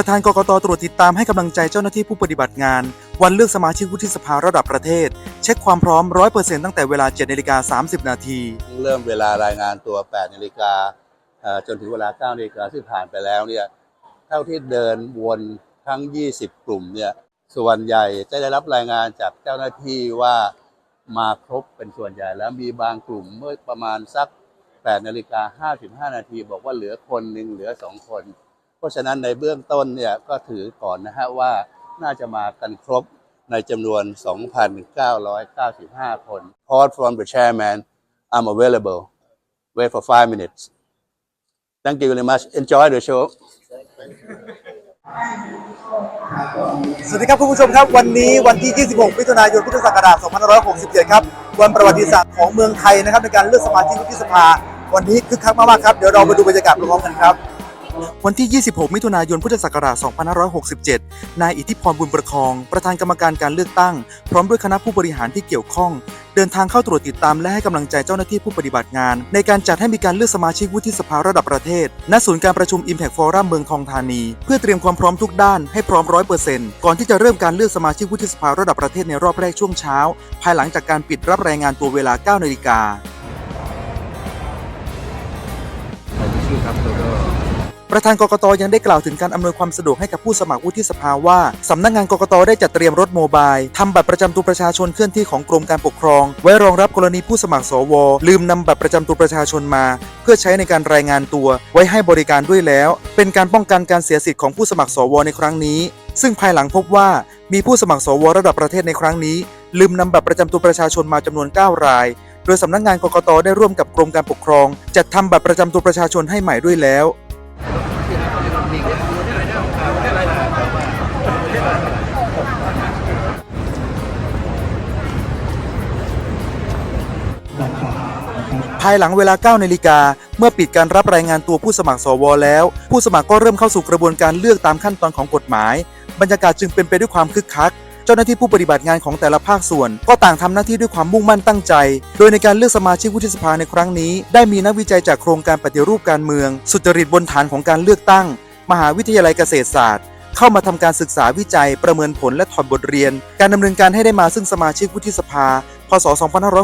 ประธานกกตตรวจติดตามให้กำลังใจเจ้าหน้าที่ผู้ปฏิบัติงาน วันเลือกสมาชิกวุฒิสภาระดับประเทศ เช็คความพร้อม 100%ตั้งแต่เวลา7นาฬิกา30 นาที เริ่มเวลารายงานตัว 8นาฬิกาจนถึงเวลา 9นาฬิกาซึ่งผ่านไปแล้วเนี่ยเท่าที่เดินวนทั้ง 20 กลุ่มเนี่ยส่วนใหญ่จะได้รับรายงานจากเจ้าหน้าที่ว่ามาครบเป็นส่วนใหญ่แล้วมีบางกลุ่มเมื่อประมาณสัก8นาฬิกา55นาทีบอกว่าเหลือคนหนึ่งเหลือ2คน เพราะฉะนั้นในเบื้องต้นเนี่ยก็ถือก่อนนะฮะว่าน่าจะมากันครบในจำนวน 2,995 คน Call from the chairman I'm available wait for five minutes thank you very much enjoy the show สวัสดีครับคุณผู้ชมครับ วันนี้วันที่ 26 มิถุนายน พุทธศักราช 2567 ครับ วันประวัติศาสตร์ของเมืองไทยนะครับในการเลือกสมาชิกวุฒิสภา วันนี้คึกคักมากๆครับ เดี๋ยวเรามาดูบรรยากาศพร้อมๆกันครับ วันที่ 26 มิถุนายน พุทธศักราช 2567 นายอิทธิพรบุญประคอง ประธานกรรมการการเลือกตั้ง พร้อมด้วยคณะผู้บริหารที่เกี่ยวข้อง เดินทางเข้าตรวจติดตามและให้กำลังใจเจ้าหน้าที่ผู้ปฏิบัติงาน ในการจัดให้มีการเลือกสมาชิกวุฒิสภาระดับประเทศ ณ ศูนย์การประชุม Impact Forum เมืองทองธานี เพื่อเตรียมความพร้อมทุกด้านให้พร้อม100%ก่อนที่จะเริ่มการเลือกสมาชิกวุฒิสภาระดับประเทศในรอบแรกช่วงเช้า ภายหลังจากการปิดรับรายงานตัวเวลา 9 นาฬิกาใครชื่อครับเดล ประธานกกตยังได้กล่าวถึงการอำนวยความสะดวกให้กับผู้สมัครวุฒิสภาว่าสำนักงานกกตได้จัดเตรียมรถโมบายทำบัตรประจำตัวประชาชนเคลื่อนที่ของกรมการปกครอง ไว้รองรับกรณีผู้สมัครสว ลืมนำบัตรประจำตัวประชาชนมา เพื่อใช้ในการรายงานตัว ไว้ให้บริการด้วยแล้ว เป็นการป้องกันการเสียสิทธิ์ของผู้สมัครสวในครั้งนี้ ซึ่งภายหลังพบว่ามีผู้สมัครสวระดับประเทศในครั้งนี้ ลืมนำบัตรประจำตัวประชาชนมาจำนวน 9 ราย โดยสำนักงานกกตได้ร่วมกับกรมการปกครอง จัดทำบัตรประจำตัวประชาชนให้ใหม่ด้วยแล้ว ภายหลังเวลา 9 นาฬิกา เมื่อปิดการรับรายงานตัวผู้สมัครสวแล้ว ผู้สมัครก็เริ่มเข้าสู่กระบวนการเลือกตามขั้นตอนของกฎหมาย บรรยากาศจึงเป็นไปด้วยความคึกคัก เจ้าหน้าที่ผู้ปฏิบัติงานของแต่ละภาคส่วน ก็ต่างทำหน้าที่ด้วยความมุ่งมั่นตั้งใจ โดยในการเลือกสมาชิกวุฒิสภาในครั้งนี้ ได้มีนักวิจัยจากโครงการปฏิรูปการเมือง สุจริตบนฐานของการเลือกตั้ง มหาวิทยาลัยเกษตรศาสตร์เข้ามาทำการศึกษาวิจัยประเมินผลและถอดบทเรียน การดำเนินการให้ได้มาซึ่งสมาชิกวุฒิสภา พศ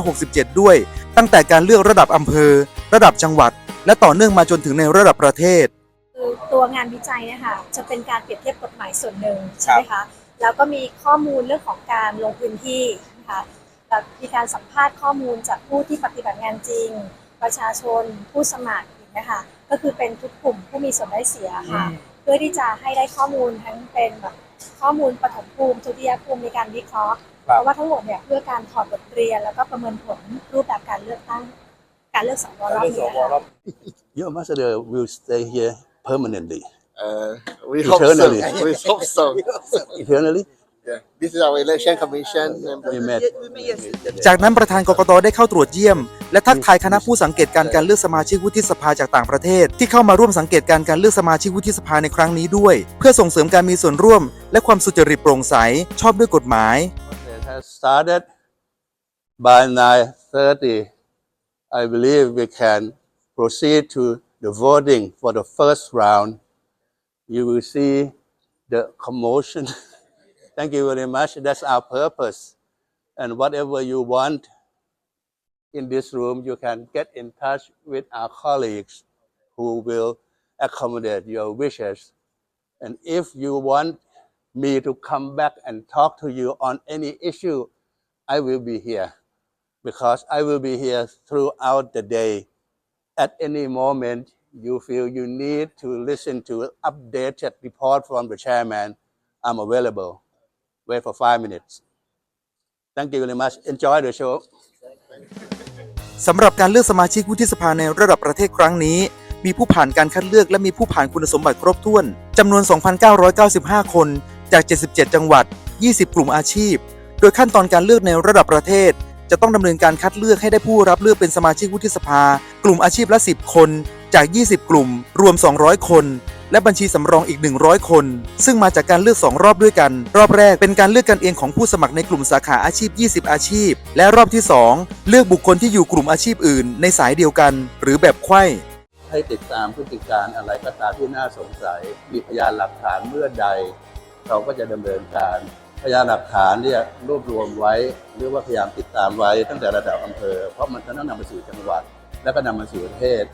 2567 ด้วย ตั้งแต่การเลือกระดับอำเภอ ระดับจังหวัด และต่อเนื่องมาจนถึงในระดับประเทศคือตัวงานวิจัยเนี่ยค่ะจะเป็นการเปรียบเทียบกฎหมายส่วนหนึ่งใช่ไหมคะ แล้วก็มีข้อมูลเรื่องของการลงพื้นที่นะคะแล้วมีการสัมภาษณ์ข้อมูลจากผู้ที่ปฏิบัติงานจริง ประชาชนผู้สมัครอีกนะคะก็คือเป็นทุกกลุ่มผู้มีส่วนได้เสียค่ะ เพื่อที่จะให้ได้ข้อมูลทั้งเป็นแบบข้อมูลปฐมภูมิทุติยภูมิในการวิเคราะห์เพราะว่าทั้งหมดเนี่ยเพื่อการถอดบทเรียน แล้วก็ประเมินผลรูปแบบการเลือกตั้ง การเลือกสวรอบนี้ค่ะ Your ambassador will stay here permanently Uh, we hope so. Eternally. We hope so. eternally Yeah. This is our election commission. And we met จากนั้นประธานกกตได้เข้าตรวจเยี่ยม และทักทายคณะผู้สังเกตการการเลือกสมาชิกวุฒิสภาจากต่างประเทศ ที่เข้ามาร่วมสังเกตการการเลือกสมาชิกวุฒิสภาในครั้งนี้ด้วย เพื่อส่งเสริมการมีส่วนร่วม และความสุจริตโปร่งใสชอบด้วยกฎหมาย It has started by 9:30. I believe we can proceed to the voting for the first round. You will see the commotion. Thank you very much. That's our purpose. And whatever you want in this room, you can get in touch with our colleagues who will accommodate your wishes. And if you want me to come back and talk to you on any issue, I will be here because I will be here throughout the day. At any moment you feel you need to listen to updated report from the chairman, I'm available. Wait for five minutes. Thank you very much. Enjoy the show. สำหรับการเลือกสมาชิกวุฒิสภาในระดับประเทศครั้งนี้ มีผู้ผ่านการคัดเลือกและมีผู้ผ่านคุณสมบัติครบถ้วนจำนวน 2,995 คนจาก 77 จังหวัด 20 กลุ่มอาชีพ โดยขั้นตอนการเลือกในระดับประเทศ จะต้องดำเนินการคัดเลือกให้ได้ผู้รับเลือกเป็นสมาชิกวุฒิสภา กลุ่มอาชีพละ 10 คน จาก 20 กลุ่ม รวม 200 คน และบัญชีสำรองอีก 100 คน ซึ่งมาจากการเลือก 2 รอบด้วยกัน รอบแรกเป็นการเลือกกันเองของผู้สมัครในกลุ่มสาขาอาชีพ 20 อาชีพ และรอบที่ 2 เลือกบุคคลที่อยู่กลุ่มอาชีพอื่น ในสายเดียวกัน หรือแบบไข้ให้ติดตามพฤติการอะไรก็ตามที่น่าสงสัย มีพยานหลักฐานเมื่อใด เราก็จะดำเนินการ พยานหลักฐานเนี่ยรวบรวมไว้ หรือว่าพยายามติดตามไว้ตั้งแต่ระดับอำเภอ เพราะมันจะต้องนำไปสู่จังหวัด แล้วก็นํมาสู่ประเทศ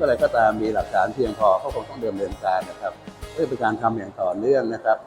มื่อไรก็ตามมีหลักฐานเพียงพอเขาคงต้องเดิมเนินการนะครับเพื่อเป็นการทำอย่างต่อเนื่องนะครับ